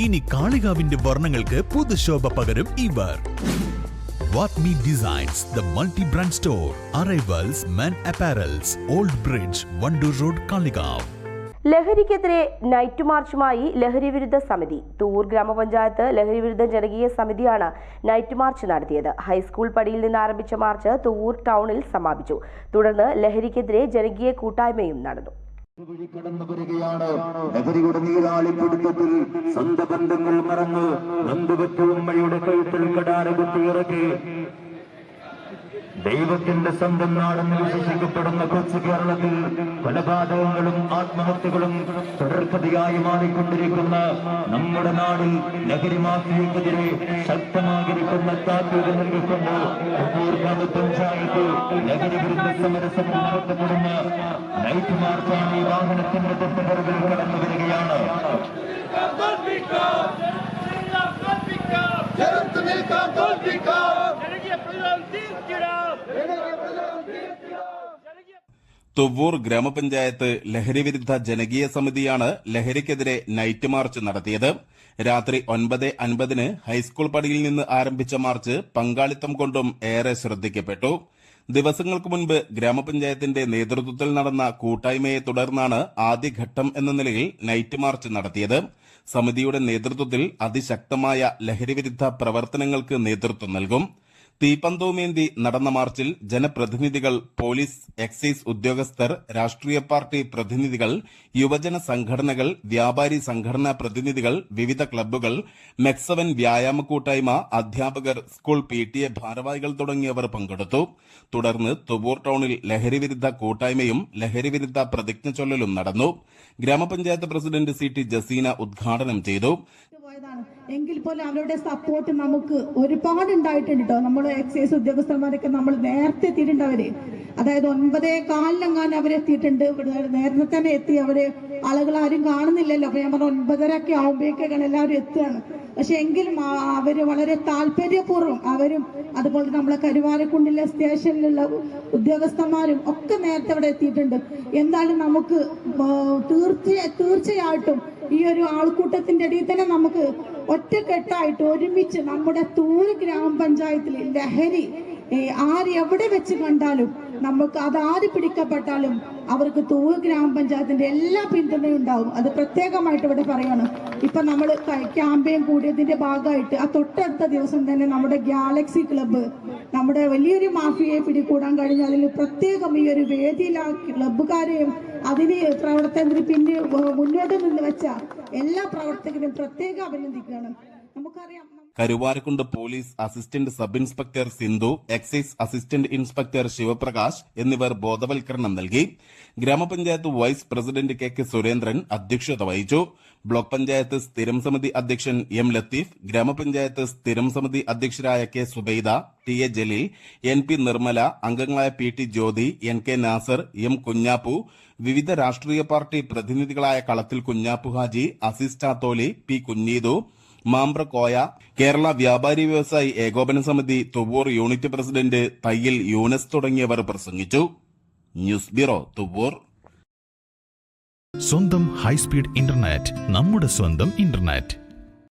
ഇനി കാളികാവിന്റെ വർണങ്ങൾക്ക് പുതുശോഭ പകരും ഇവർ. വാട്ട്മി designs the multi brand store arrivals men apparels old bridge Wandoor road Kalikavu ലഹരിക്കെതിരെ നൈറ്റ് മാർച്ചുമായി ലഹരി വിരുദ്ധ സമിതി. തൂർ ഗ്രാമപഞ്ചായത്ത് ലഹരി വിരുദ്ധ ജനകീയ സമിതിയാണ് നൈറ്റ് മാർച്ച് നടത്തിയത്. ഹൈസ്കൂൾ പടിയിൽ നിന്ന് ആരംഭിച്ച മാർച്ച് തൂർ ടൗണിൽ സമാപിച്ചു. തുടർന്ന് ലഹരിക്കെതിരെ ജനകീയ കൂട്ടായ്മയും നടന്നു. വഴി കടന്നു വരികയാണ്. ലഹരിയുടെ നീരാളിപ്പിടുത്തത്തിൽ സ്വന്തം ബന്ധങ്ങൾ മറന്ന് നന്ദുപറ്റവും ഉമ്മയുടെ കഴുത്തിൽ കടാരകുത്തി കുത്തിയിറക്കി ദൈവത്തിന്റെ സ്വന്തം നാടെന്ന് വിശേഷിക്കപ്പെടുന്ന കൊച്ചു കേരളത്തിൽ കൊലപാതകങ്ങളും ആത്മഹത്യകളും തുടർക്കഥയായി മാറിക്കൊണ്ടിരിക്കുന്ന നമ്മുടെ നാടിൽ ലഹരി മാഫിയക്കെതിരെ ശക്തമായിരിക്കുന്ന താക്കീത് നൽകിക്കൊണ്ട് കണ്ണൂർ ഗ്രാമപഞ്ചായത്ത് ലഹരി വിരുദ്ധ സമരസത്തിൽ നടത്തപ്പെടുന്ന നൈറ്റ് മാർച്ചാണ് ഈ വാഹനത്തിന്റെ തൊട്ടുപുറകിൽ കടന്നു വരികയാണ്. തോൽപ്പിക്കാം തുവ്വൂർ ഗ്രാമപഞ്ചായത്ത് ലഹരിവിരുദ്ധ ജനകീയ സമിതിയാണ് ലഹരിക്കെതിരെ നൈറ്റ് മാർച്ച് നടത്തിയത്. രാത്രി ഒൻപത് അൻപതിന് ഹൈസ്കൂൾ പടിയിൽ നിന്ന് ആരംഭിച്ച മാർച്ച് പങ്കാളിത്തം കൊണ്ടും ഏറെ ശ്രദ്ധിക്കപ്പെട്ടു. ദിവസങ്ങൾക്ക് മുൻപ് ഗ്രാമപഞ്ചായത്തിന്റെ നേതൃത്വത്തിൽ നടന്ന കൂട്ടായ്മയെ തുടർന്നാണ് ആദ്യഘട്ടം എന്ന നിലയിൽ നൈറ്റ് മാർച്ച് നടത്തിയത്. സമിതിയുടെ നേതൃത്വത്തിൽ അതിശക്തമായ ലഹരിവിരുദ്ധ പ്രവർത്തനങ്ങൾക്ക് നേതൃത്വം നൽകും. തീപ്പന്തവുമേന്തി നടന്ന മാർച്ചിൽ ജനപ്രതിനിധികൾ പോലീസ് എക്സൈസ് ഉദ്യോഗസ്ഥർ രാഷ്ട്രീയ പാർട്ടി പ്രതിനിധികൾ യുവജന സംഘടനകൾ വ്യാപാരി സംഘടനാ പ്രതിനിധികൾ വിവിധ ക്ലബ്ബുകൾ മെക്സവൻ വ്യായാമ കൂട്ടായ്മ അധ്യാപകർ സ്കൂൾ പി ടി എ ഭാരവാഹികൾ തുടങ്ങിയവർ പങ്കെടുത്തു. തുടർന്ന് തുവൂർ ടൌണിൽ ലഹരിവിരുദ്ധ കൂട്ടായ്മയും ലഹരിവിരുദ്ധ പ്രതിജ്ഞ ചൊല്ലലും നടന്നു. ഗ്രാമപഞ്ചായത്ത് പ്രസിഡന്റ് സി ടി ജസീന ഉദ്ഘാടനം ചെയ്തു. എങ്കിൽ പോലും അവരുടെ സപ്പോർട്ട് നമുക്ക് ഒരുപാട് ഉണ്ടായിട്ടുണ്ട് കേട്ടോ നമ്മൾ എക്സൈസ് ഉദ്യോഗസ്ഥന്മാരൊക്കെ നമ്മൾ നേരത്തെ എത്തിയിട്ടുണ്ട് അതായത് ഒൻപതേ കാലിലെങ്ങാനും അവരെത്തിയിട്ടുണ്ട് നേരത്തെ തന്നെ എത്തി. അവർ ആളുകൾ ആരും കാണുന്നില്ലല്ലോ. അപ്പൊ ഞാൻ പറഞ്ഞു ഒൻപതര ഒക്കെ ആവുമ്പോഴേക്കാണ് എല്ലാവരും എത്തുകയാണ്. പക്ഷെ എങ്കിലും അവർ വളരെ താല്പര്യപൂർവം അവരും അതുപോലെ നമ്മളെ കരുവാരക്കുണ്ടിലെ സ്റ്റേഷനിലുള്ള ഉദ്യോഗസ്ഥന്മാരും ഒക്കെ നേരത്തെ അവിടെ എത്തിയിട്ടുണ്ട്. എന്തായാലും നമുക്ക് തീർച്ച തീർച്ചയായിട്ടും ഈ ഒരു ആൾക്കൂട്ടത്തിന്റെ ഇടയിൽ തന്നെ നമുക്ക് ഒറ്റക്കെട്ടായിട്ട് ഒരുമിച്ച് നമ്മുടെ തൂര് ഗ്രാമപഞ്ചായത്തിൽ ലഹരി ആര് എവിടെ വെച്ച് കണ്ടാലും നമുക്ക് അത് ആര് പിടിക്കപ്പെട്ടാലും അവർക്ക് തൂര് ഗ്രാമപഞ്ചായത്തിന്റെ എല്ലാ പിന്തുണയും ഉണ്ടാവും. അത് പ്രത്യേകമായിട്ട് ഇവിടെ പറയണം. ഇപ്പൊ നമ്മൾ ക്യാമ്പയിൻ കൂടിയതിന്റെ ഭാഗമായിട്ട് ആ തൊട്ടടുത്ത ദിവസം തന്നെ നമ്മുടെ ഗാലക്സി ക്ലബ്ബ് നമ്മുടെ വലിയൊരു മാഫിയയെ പിടികൂടാൻ കഴിഞ്ഞ അതിൽ പ്രത്യേകം ഈ ഒരു വേദിയിൽ ആ ക്ലബ്ബുകാരെയും അതിന് പ്രവർത്തനത്തിന് പിന്നെ മുന്നോട്ട് നിന്ന് വെച്ച എല്ലാ പ്രവർത്തകരും പ്രത്യേകം അഭിനന്ദിക്കുകയാണ്. Karuvarakundu police assistant sub inspector Sindhu excise assistant inspector Sivaprakash എന്നിവർ ബോധവൽക്കരണം നൽകി. ഗ്രാമപഞ്ചായത്ത് vice president K K Surendran അധ്യക്ഷത വഹിച്ചു. ബ്ലോക്ക് പഞ്ചായത്ത് സ്ഥിരം സമിതി അധ്യക്ഷൻ എം ലത്തീഫ് ഗ്രാമപഞ്ചായത്ത് സ്ഥിരം സമിതി അധ്യക്ഷരായ K Zubaida T A Jaleel N P Nirmala അംഗങ്ങളായ P T Jyothi N K Nasar M Kunjappu വിവിധ രാഷ്ട്രീയ പാർട്ടി പ്രതിനിധികളായ കളത്തിൽ കുഞ്ഞാപ്പു ഹാജി അസിസ് പി കുഞ്ഞീതു മാമ്പ്ര കോയ കേരള വ്യാപാരി വ്യവസായി ഏകോപന സമിതി തുവൂർ യൂണിറ്റ് പ്രസിഡന്റ് തയ്യിൽ യൂനസ് തുടങ്ങിയവർ പ്രസംഗിച്ചു. News bureau Thuvur. സ്വന്തം ഹൈസ്പീഡ് ഇന്റർനെറ്റ് നമ്മുടെ സ്വന്തം ഇന്റർനെറ്റ്.